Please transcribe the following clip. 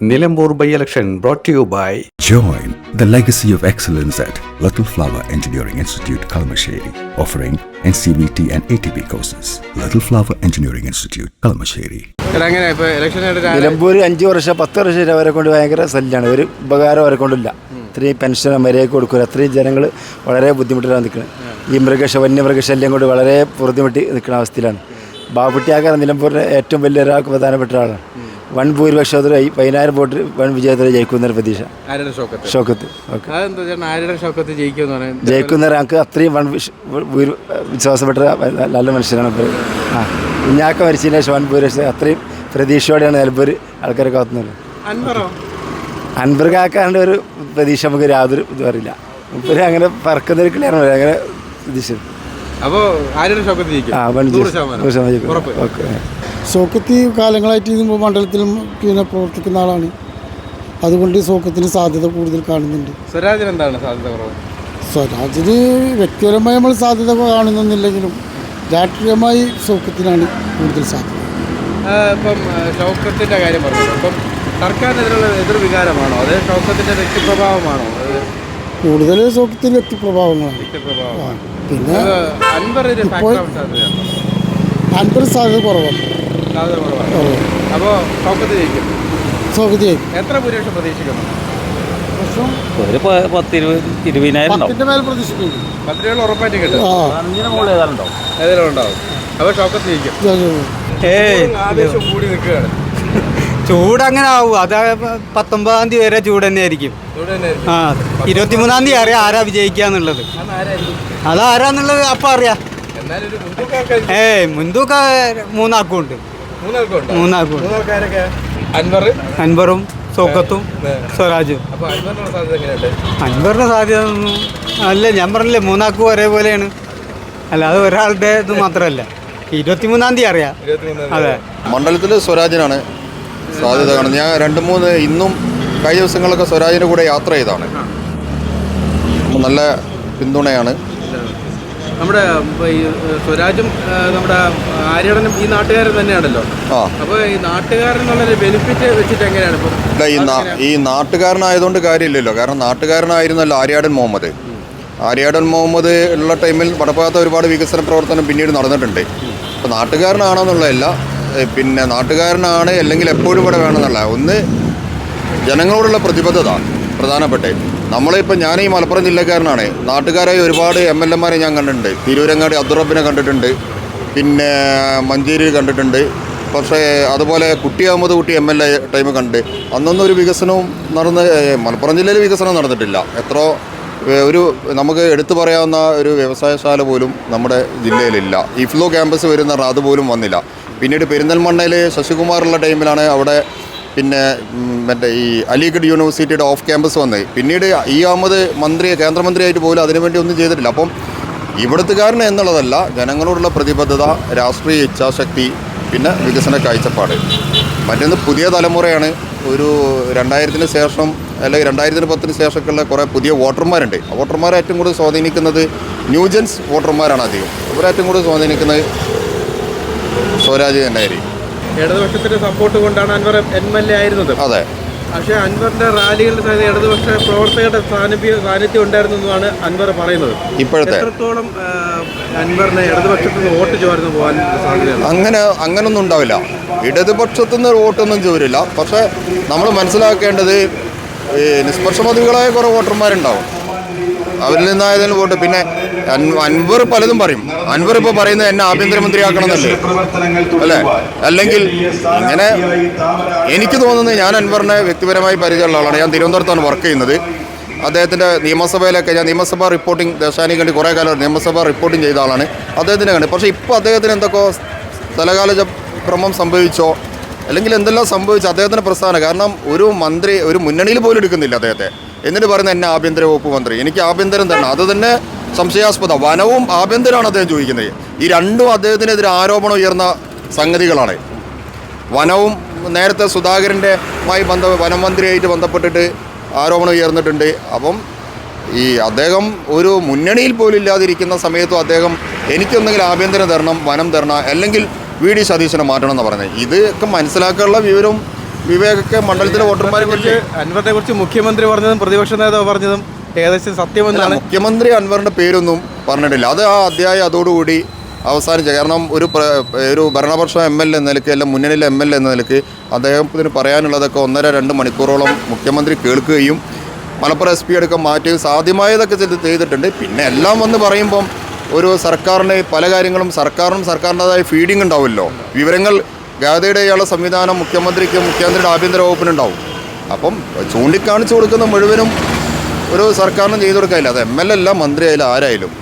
Nilambur by election brought you by join the legacy of excellence at Little Flower Engineering Institute Kalamassery offering N C B T and A T Engineering courses Little Flower Engineering Institute Kalamassery Nilambur അഞ്ച് വർഷം പത്ത് വർഷം അവരെ കൊണ്ട് ഭയങ്കര ശല്യമാണ് ഒരു ഉപകാരം അവരെ കൊണ്ടില്ല ഇത്രയും പെൻഷൻ മര്യാദയ്ക്ക് കൊടുക്കില്ല അത്രയും ജനങ്ങൾ വളരെ ബുദ്ധിമുട്ടിലാണ് നിൽക്കുന്നത് ഈ മൃഗശ വന്യമൃഗശല്യം കൊണ്ട് വളരെ ബുദ്ധിമുട്ടി നിൽക്കുന്ന അവസ്ഥയിലാണ്. ബാബുട്ടിയാക്കാർ നിലമ്പൂരിലെ ഏറ്റവും വലിയ ഒരാൾക്ക് പ്രധാനപ്പെട്ട ആളാണ് വൺ ഭൂരിപക്ഷത്തിൽ പതിനായിരം വോട്ട് വൺ വിജയത്തിൽ ജയിക്കുന്നൊരു പ്രതീക്ഷ. ആരുടെ ഷോക്കത്ത് ഷോക്കത്ത് ഓക്കെ. അതെന്താ ചേട്ടൻ ആരുടെ ഷോക്കത്ത് ജയിക്കുമെന്ന് പറയുന്നത്? ജയിക്കുന്ന ഞങ്ങൾക്ക് അത്രയും വൺ വിശ്വാസപ്പെട്ട നല്ല മനുഷ്യനാണ് ഇപ്പോൾ ആ. കുഞ്ഞാക്ക മരിച്ചതിന് ശേഷം വൺ ഭൂരിപക്ഷം അത്രയും പ്രതീക്ഷയോടെയാണ് നിലമ്പൂർ ആൾക്കാരെ കാത്തുന്നത്. അൻപർ ഒരു പ്രതീക്ഷ നമുക്ക് യാതൊരു ഇത് അറിയില്ല. മുപ്പര് അങ്ങനെ പറക്കുന്നൊരു കിളിയാണ് അങ്ങനെ പ്രതീക്ഷ അപ്പോൾ ആരുടെ ഷോക്കത്ത് ജയിക്കും. ആ വൺ നൂറ് ശതമാനം. ഓക്കെ. സോക്കത്തി കാലങ്ങളായിട്ട് ഈ മണ്ഡലത്തിലും പിന്നെ പ്രവർത്തിക്കുന്ന ആളാണ്. അതുകൊണ്ട് ഈ സോക്കത്തിന് സാധ്യത കൂടുതൽ കാണുന്നുണ്ട്. സ്വരാജിന് എന്താണ് സാധ്യത കുറവ്? സ്വരാജിന് വ്യക്തിപരമായി നമ്മൾ സാധ്യത കാണുന്നില്ലെങ്കിലും രാഷ്ട്രീയമായി സോക്കത്തിനാണ് കൂടുതൽ സാധ്യത. ഇപ്പം ഷൗക്കത്തിന്റെ കാര്യം പറഞ്ഞു അപ്പം സർക്കാരിനെതിരുള്ള എതിർവികാരമാണോ? അതേ ഷൗക്കത്തിന്റെ വ്യക്തിപ്രഭാവമാണോ? കൂടുതൽ സൗഖ്യത്തിന്റെ വ്യക്തിപ്രഭാവങ്ങളാണ്. പിന്നെ അൻപത് സാധ്യത കുറവാണ്. സാധ്യത കുറവാണ് അപ്പോൾ ഷൗക്കത്ത് ജയിക്കും. സോക്കത്തിയായി എത്ര ഭൂരിപക്ഷം പ്രതീക്ഷിക്കുന്നു? ഒരു പ- പത്ത് ഇരുപത് ഇരുപതിനായിരം ഉണ്ടാവും. പത്തിന്റെ മേൽ പ്രതീക്ഷിക്കുന്നു. പത്ത് രൂപ ഉറപ്പായിട്ട് കിട്ടും. ആ. അഞ്ചിന് മുകളിൽ ഏതായാലും ഉണ്ടാവും. ഏതെങ്കിലും ഉണ്ടാവും. അപ്പോൾ ഷൗക്കത്ത് ജയിക്കും. ഏയ്. ആവേശം കൂടി നിൽക്കുകയാണ്. ചൂട് അങ്ങനെ ആവും. അത് പത്തൊമ്പതാം തീയതി വരെ ചൂട് തന്നെ ആയിരിക്കും ഇവിടെ തന്നെ ആ ഇരുപത്തിമൂന്നാം തീയതി അറിയാം ആരാ വിജയിക്കാന്നുള്ളത് അതാരാന്നുള്ളത് അപ്പം അറിയാം. എന്നാലും ഒരു മുൻതൂക്കം ഏയ് മുൻതൂക്ക മൂന്നാക്കും ഉണ്ട്. മൂന്നാൾക്കും അൻവർ? അൻവറും സോക്കത്തും സ്വരാജും. അൻവറിന്റെ സാധ്യത ഒന്നും അല്ല ഞാൻ പറഞ്ഞില്ലേ മൂന്നാക്കും ഒരേപോലെയാണ്. അല്ലാതെ ഒരാളുടെ ഇത് മാത്രമല്ല. ഇരുപത്തിമൂന്നാം തീയതി അറിയാം. അതെ. മണ്ഡലത്തിൽ സ്വരാജിനാണ് സാധ്യത കാണുന്നത്. ഞാൻ രണ്ട് മൂന്ന് ഇന്നും കഴിഞ്ഞ ദിവസങ്ങളൊക്കെ സ്വരാജിന്റെ കൂടെ യാത്ര ചെയ്താണ് നല്ല പിന്തുണയാണ്. നമ്മുടെ ഈ സ്വരാജും നമ്മുടെ ആര്യടനും ഈ നാട്ടുകാരൻ തന്നെയാണല്ലോ. അപ്പൊ അപ്പോൾ ഈ നാട്ടുകാരനുള്ളൊരു ബെനിഫിറ്റ് വെച്ചിട്ട് എങ്ങനെയാണ് ഇപ്പം ഈ നാട്ടുകാരനായതുകൊണ്ട് കാര്യമില്ലല്ലോ. കാരണം നാട്ടുകാരനായിരുന്നല്ലോ ആര്യാടൻ മുഹമ്മദ്. ആര്യാടൻ മുഹമ്മദ് ഉള്ള ടൈമിൽ നടപ്പാത്ത ഒരുപാട് വികസന പ്രവർത്തനം പിന്നീട് നടന്നിട്ടുണ്ട്. അപ്പോൾ നാട്ടുകാരനാണെന്നുള്ളതല്ല പിന്നെ നാട്ടുകാരനാണ് അല്ലെങ്കിൽ എപ്പോഴും ഇവിടെ വേണമെന്നല്ല. ഒന്ന് ജനങ്ങളോടുള്ള പ്രതിബദ്ധത പ്രധാനപ്പെട്ടെ നമ്മളിപ്പോൾ ഞാൻ ഈ മലപ്പുറം ജില്ലക്കാരനാണ്. നാട്ടുകാരായി ഒരുപാട് എം എൽ എമാരെ ഞാൻ കണ്ടിട്ടുണ്ട്. തിരൂരങ്ങാടി അബ്ദുറബിനെ കണ്ടിട്ടുണ്ട്. പിന്നെ മഞ്ചേരി കണ്ടിട്ടുണ്ട്. പക്ഷേ അതുപോലെ കുട്ടി അഹമ്മദ് കുട്ടി എം എൽ എ ടൈം കണ്ട്. അന്നൊന്നും ഒരു വികസനവും നടന്ന് മലപ്പുറം ജില്ലയിൽ വികസനം നടന്നിട്ടില്ല. എത്ര ഒരു നമുക്ക് എടുത്തു പറയാവുന്ന ഒരു വ്യവസായശാല പോലും നമ്മുടെ ജില്ലയിലില്ല. ഇഫ്ലോ ക്യാമ്പസ് വരുന്ന അതുപോലും വന്നില്ല. പിന്നീട് പെരിന്തൽമണ്ണയിൽ ശശികുമാറുള്ള ടൈമിലാണ് അവിടെ പിന്നെ മറ്റേ ഈ അലിഗഡ് യൂണിവേഴ്സിറ്റിയുടെ ഓഫ് ക്യാമ്പസ് വന്നത് പിന്നീട് ഈ അഹമ്മദ് മന്ത്രി കേന്ദ്രമന്ത്രിയായിട്ട് പോലും അതിനുവേണ്ടി ഒന്നും ചെയ്തിട്ടില്ല. അപ്പം കാരണം എന്നുള്ളതല്ല ജനങ്ങളോടുള്ള പ്രതിബദ്ധത രാഷ്ട്രീയ ഇച്ഛാശക്തി പിന്നെ വികസന കാഴ്ചപ്പാട്. മറ്റൊന്ന് പുതിയ തലമുറയാണ്. ഒരു രണ്ടായിരത്തിന് ശേഷം അല്ലെങ്കിൽ രണ്ടായിരത്തിന് പത്തിന് ശേഷമൊക്കെയുള്ള കുറേ പുതിയ വോട്ടർമാരുണ്ട്. വോട്ടർമാരെ ഏറ്റവും കൂടുതൽ സ്വാധീനിക്കുന്നത് ന്യൂജൻസ് വോട്ടർമാരാണ് അധികം. അവരേറ്റവും കൂടുതൽ സ്വാധീനിക്കുന്നത് സ്വരാജ് തന്നെയായിരിക്കും ഇടതുപക്ഷത്തിന്റെ സപ്പോർട്ട് കൊണ്ടാണ് അൻവർ എം എൽ എ ആയിരുന്നത്. അതെ. പക്ഷേ അൻവറിന്റെ റാലികളുടെ തന്നെ ഇടതുപക്ഷ പ്രവർത്തകരുടെ സാന്നിധ്യം സാന്നിധ്യം ഉണ്ടായിരുന്നു എന്നാണ് അൻവർ പറയുന്നത്. ഇപ്പോഴത്തെ എത്രത്തോളം അൻവറിനെ ഇടതുപക്ഷത്തിൽ നിന്ന് വോട്ട് ചോർന്ന് പോകാൻ സാധ്യതയുണ്ട്? അങ്ങനെ അങ്ങനൊന്നും ഉണ്ടാവില്ല. ഇടതുപക്ഷത്തു നിന്ന് വോട്ടൊന്നും ചോരില്ല. പക്ഷേ നമ്മൾ മനസ്സിലാക്കേണ്ടത് ഈ നിഷ്പക്ഷമതികളായ കുറേ വോട്ടർമാരുണ്ടാവും. അവരിൽ നിന്നായതിന് പോട്ട്. പിന്നെ അൻവർ പലതും പറയും. അൻവർ ഇപ്പോൾ പറയുന്നത് എന്നെ ആഭ്യന്തരമന്ത്രിയാക്കണമെന്നല്ലേ? അല്ലേ? അല്ലെങ്കിൽ അങ്ങനെ എനിക്ക് തോന്നുന്നത് ഞാൻ അൻവറിനെ വ്യക്തിപരമായി പരിചയമുള്ള ആളാണ്. ഞാൻ തിരുവനന്തപുരത്താണ് വർക്ക് ചെയ്യുന്നത്. അദ്ദേഹത്തിന്റെ നിയമസഭയിലൊക്കെ ഞാൻ നിയമസഭാ റിപ്പോർട്ടിംഗ് ദേശാനി കണ്ടി കുറേ കാലം നിയമസഭാ റിപ്പോർട്ടിംഗ് ചെയ്ത ആളാണ്. അദ്ദേഹത്തിന്റെ കണ്ട്. പക്ഷേ ഇപ്പോൾ അദ്ദേഹത്തിന് എന്തൊക്കെ സ്ഥലകാല ക്രമം സംഭവിച്ചോ അല്ലെങ്കിൽ എന്തെല്ലാം സംഭവിച്ചു അദ്ദേഹത്തിന്റെ പ്രസ്ഥാനം. കാരണം ഒരു മന്ത്രി ഒരു മുന്നണിയിൽ പോലും എടുക്കുന്നില്ല അദ്ദേഹത്തെ. എന്നിട്ട് പറയുന്നത് എന്നെ ആഭ്യന്തര വകുപ്പ് മന്ത്രി. എനിക്ക് ആഭ്യന്തരം തന്നെ. അത് തന്നെ സംശയാസ്പദം. വനവും ആഭ്യന്തരമാണ് അദ്ദേഹം ചോദിക്കുന്നത്. ഈ രണ്ടും അദ്ദേഹത്തിനെതിരെ ആരോപണം ഉയർന്ന സംഗതികളാണ്. വനവും നേരത്തെ സുധാകരന്റെ മായി ബന്ധ വനം മന്ത്രിയായിട്ട് ബന്ധപ്പെട്ടിട്ട് ആരോപണം ഉയർന്നിട്ടുണ്ട്. അപ്പം ഈ അദ്ദേഹം ഒരു മുന്നണിയിൽ പോലും ഇല്ലാതിരിക്കുന്ന സമയത്തും അദ്ദേഹം എനിക്കൊന്നെങ്കിലും ആഭ്യന്തരം തരണം വനം തരണം അല്ലെങ്കിൽ വി ഡി സതീശനെ മാറ്റണം എന്ന് പറയുന്നത്. ഇതൊക്കെ മനസ്സിലാക്കാനുള്ള വിവരവും വിവേകൊക്കെ മണ്ഡലത്തിലെ വോട്ടർമാരെ കുറിച്ച് അൻവറിനെ കുറിച്ച് മുഖ്യമന്ത്രി പറഞ്ഞതും പ്രതിപക്ഷ നേതാവ് പറഞ്ഞതും ഏകദേശം സത്യമെന്നാണ്. മുഖ്യമന്ത്രി അൻവറിന്റെ പേരൊന്നും പറഞ്ഞിട്ടില്ല. അത് ആ അധ്യായം അതോടുകൂടി അവസാനിച്ച. കാരണം ഒരു ഒരു ഭരണപക്ഷ എം എൽ എ എന്ന നിലയ്ക്ക് അല്ല മുന്നണിയിലെ എം എൽ എ എന്ന നിലയ്ക്ക് അദ്ദേഹത്തിന് പറയാനുള്ളതൊക്കെ ഒന്നര രണ്ട് മണിക്കൂറോളം മുഖ്യമന്ത്രി കേൾക്കുകയും മലപ്പുറം എസ് പി അടക്കം മാറ്റി സാധ്യമായതൊക്കെ ചെയ്ത് ചെയ്തിട്ടുണ്ട്. പിന്നെ എല്ലാം വന്ന് പറയുമ്പം ഒരു സർക്കാരിന് പല കാര്യങ്ങളും സർക്കാരിനും സർക്കാരിന്റെതായ ഫീഡിംഗ് ഉണ്ടാവുമല്ലോ. വിവരങ്ങൾ ചെയ്യാനുള്ള സംവിധാനം മുഖ്യമന്ത്രിക്ക് മുഖ്യമന്ത്രിയുടെ ആഭ്യന്തര വകുപ്പിനുണ്ടാവും. അപ്പം ചൂണ്ടിക്കാണിച്ചു കൊടുക്കുന്ന മുഴുവനും ഒരു സർക്കാരിനും ചെയ്തു കൊടുക്കാനില്ല. അത് എം എൽ എ അല്ല മന്ത്രി ആയാലും ആരായാലും.